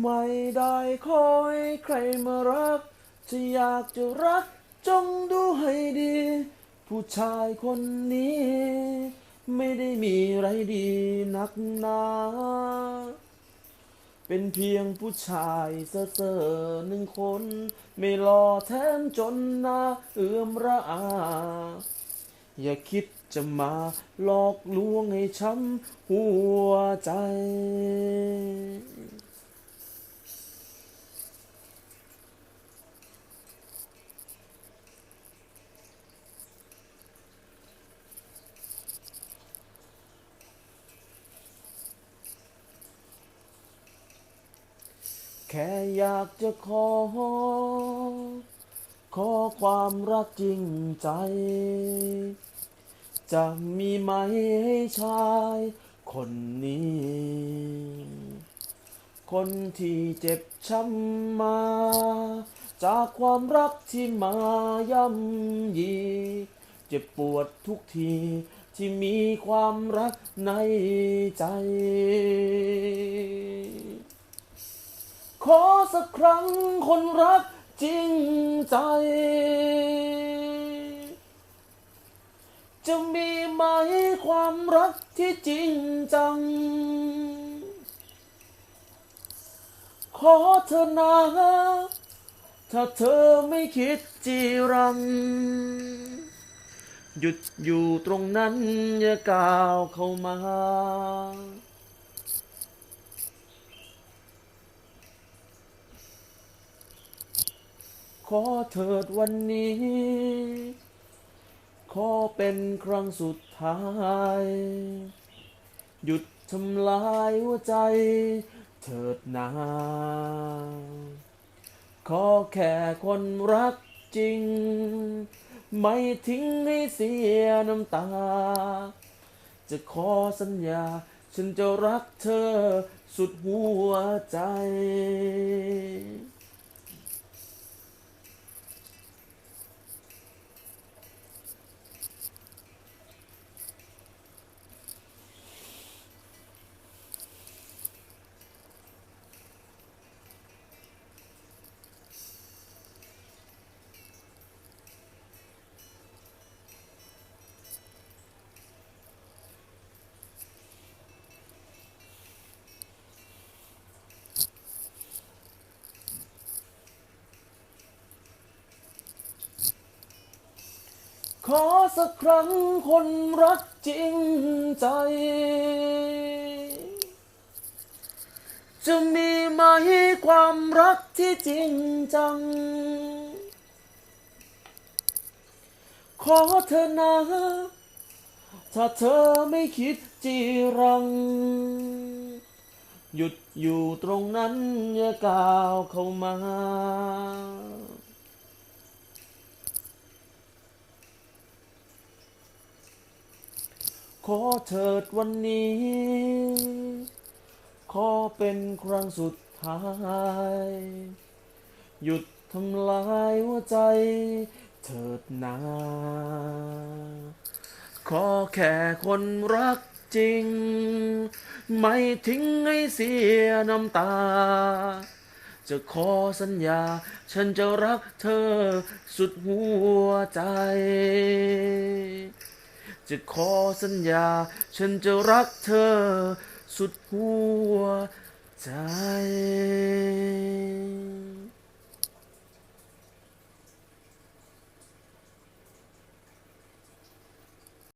ไม่ได้คอยใครมารัก จะอยากจะรักจงดูให้ดี ผู้ชายคนนี้ ไม่ได้มีไรดีนักหนา เป็นเพียงผู้ชายเซ่อเซ่อหนึ่งคน ไม่หล่อแถมจนนาเอื้อมระอา อย่าคิดจะมาหลอกลวงให้ช้ำหัวใจ แค่อยากจะขอ ขอความรักจริงใจ จะมีไหมให้ชายคนนี้ คนที่เจ็บช้ำมา จากความรักที่มาย่ำยี เจ็บปวดทุกทีที่มีความรักในใจ ขอสักครั้งคนรักจริงใจ จะมีไหมความรักที่จริงจัง ขอเธอนะถ้าเธอไม่คิดจีรัง หยุดอยู่ตรงนั้นอย่าก้าวเข้ามา ขอเถิดวันนี้ ขอเป็นครั้งสุดท้าย หยุดทำลายหัวใจ เถิดนา ขอแค่คนรักจริง ไม่ทิ้งให้เสียน้ำตา จะขอสัญญา ฉันจะรักเธอสุดหัวใจ ขอสักครั้งคนรักจริงใจ จะมีไหมความรักที่จริงจัง ขอเธอนะ ถ้าเธอไม่คิดจีรัง หยุดอยู่ตรงนั้นอย่าก้าวเข้ามา อเถิดวันนี้ ขอเป็นครั้งสุดท้าย หยุดทำลายหัวใจ เถิดนา ขอแค่คนรักจริง ไม่ทิ้งให้เสียน้ำตา จะขอสัญญา ฉันจะรักเธอสุดหัวใจ จะขอสัญญา ฉันจะรักเธอ สุดหัวใจ